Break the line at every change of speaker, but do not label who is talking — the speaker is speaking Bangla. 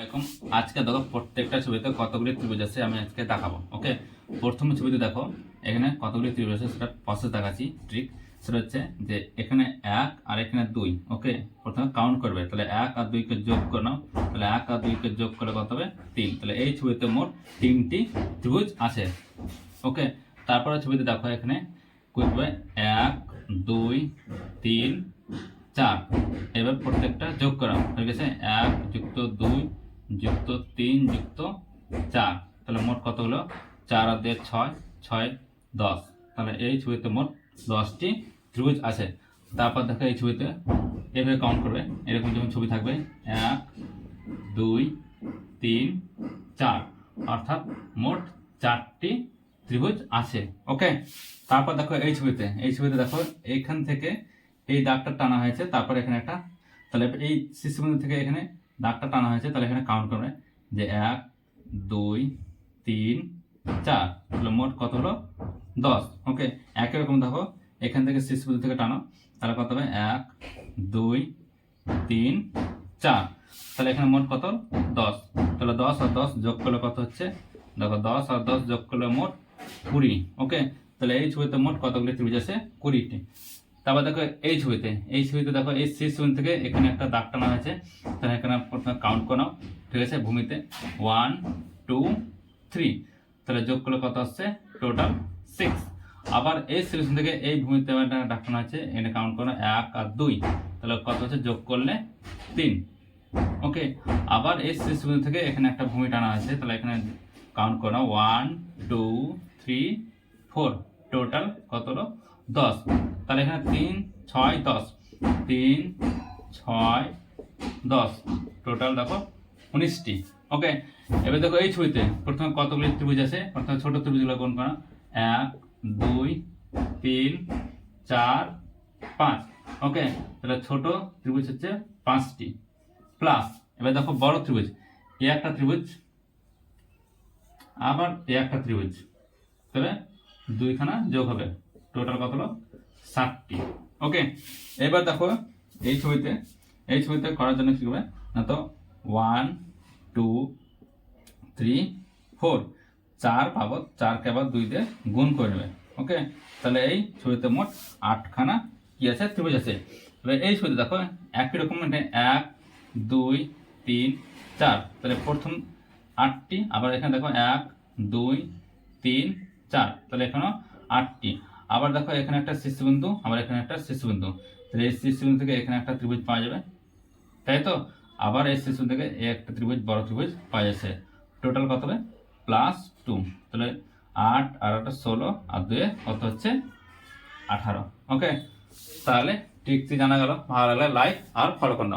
আলাইকুম। আজকে দেখো প্রত্যেকটা ছবিতে কতগুলি ত্রিভুজ আছে, আমি আজকে দেখাবো, ওকে? প্রথম ছবিতে দেখো, এখানে কতগুলি ত্রিভুজ আছে সেটা প্রসেস দেখাচ্ছি ট্রিক সেটা হচ্ছে যে এখানে এক আর এখানে দুই, ওকে? প্রথমে কাউন্ট করবে, তাহলে এক আর দুইকে যোগ করে নাও, তাহলে এক আর দুইকে যোগ করলে কত হবে? তিন। তাহলে এই ছবিতে মোট তিনটি ত্রিভুজ আছে, ওকে? তারপরে ছবিতে দেখো এখানে করবে? এক, দুই, তিন, চার। এবার প্রত্যেকটা যোগ করা হয়ে গেছে। এক যুক্ত দুই যুক্ত তিন যুক্ত চার। তাহলে মোট কত হলো? চার আর দিয়ে ছয় ছয়, দশ। তাহলে এই ছবিতে মোট দশটি ত্রিভুজ আছে। তারপর দেখো এই ছবিতে এভাবে কাউন্ট করবে। এরকম যেমন ছবি থাকবে, এক, দুই, তিন, চার। অর্থাৎ মোট চারটি ত্রিভুজ আছে। ওকে? তারপর দেখো এই ছবিতে। এই ছবিতে দেখো এইখান থেকে এই দাগটা টানা হয়েছে, তারপর এখানে একটা, তাহলে এই শিশুবিন্দু থেকে এখানে দাগটা টানা হয়েছে, তাহলে এখানে কাউন্ট করবে। যে এক, দুই, তিন, চার, তাহলে মোট কত হলো? দশ। ওকে একই রকম দেখো, এখান থেকে শিশুবিন্দু থেকে টানো। তাহলে কত হবে? এক, দুই, তিন, চার। তাহলে এখানে মোট কত? দশ। তাহলে দশ আর দশ যোগ করলে কত হচ্ছে? দেখো, দশ আর দশ যোগ করলে মোট কুড়ি। ওকে তাহলে এই ছবিতে মোট কতগুলি ত্রিভুজ আছে? কুড়িটি। তারপর দেখো এই ছবিতে এই ছবিতে দেখো এই শেষ ছবি থেকে এখানে একটা দাগ টানা হয়েছে। তাহলে এখানে প্রথমে কাউন্ট করে ঠিক আছে? ভূমিতে ওয়ান টু থ্রি তাহলে যোগ করলে কত আসছে? টোটাল সিক্স আবার এই সিলেকশন থেকে এই ভূমিতে একটা দাগ টানা আছে এখানে কাউন্ট করো এক আর দুই। তাহলে কত হচ্ছে? যোগ করলে তিন। ওকে আবার এই বিন্দু থেকে এখানে একটা ভূমি টানা আছে তাহলে এখানে কাউন্ট করো one two three four total কত হলো? দশ। তাহলে এখানে তিন, ছয়, দশ। তিন, ছয়, দশ। টোটাল দেখো উনিশটি। ওকে এবার দেখো এই ছবিতে প্রথমে কতগুলি ত্রিভুজ আছে? প্রথমে ছোট ত্রিভুজগুলো কোন করা। এক, দুই, তিন, চার, পাঁচ। ওকে তাহলে ছোট ত্রিভুজ হচ্ছে পাঁচটি। প্লাস এবার দেখো বড় ত্রিভুজ। এ একটা ত্রিভুজ, আবার এ একটা ত্রিভুজ। তাহলে দুইখানা যোগ হবে। টোটাল কত হলো ষাটটি। ওকে এবার দেখো, এই ছবিতে এই ছবিতে করার জন্য কি হবে না তো ওয়ান টু থ্রি ফোর চার পাবো, চারকে আবার দুই দিয়ে গুণ করে নেবে। ওকে তাহলে এই ছবিতে মোট আটখানা কি আছে? ত্রিভুজ আছে। এবার এই ছবিতে দেখো, একই রকম মানে এক, দুই, তিন, চার। তাহলে প্রথম আটটি, আবার এখানে দেখো, এক, দুই, তিন, চার। তাহলে এখানেও আটটি। আবার দেখো এখানে একটা শিশুবিন্দু, আবার এখানে একটা শিশুবিন্দু। তাহলে এই শিশুবিন্দু থেকে এখানে একটা ত্রিভুজ পাওয়া যাবে। তাই তো? আবার এই শিশুবিন্দু থেকে একটা ত্রিভুজ, বড় ত্রিভুজ পাওয়া যাচ্ছে। টোটাল কত হবে? প্লাস টু তাহলে আট আর একটা ষোলো আর দুয়ে কত হচ্ছে? আঠারো। ওকে তাহলে ঠিক জানা গেল? ভালো লাগলে লাইক আর ফলো করে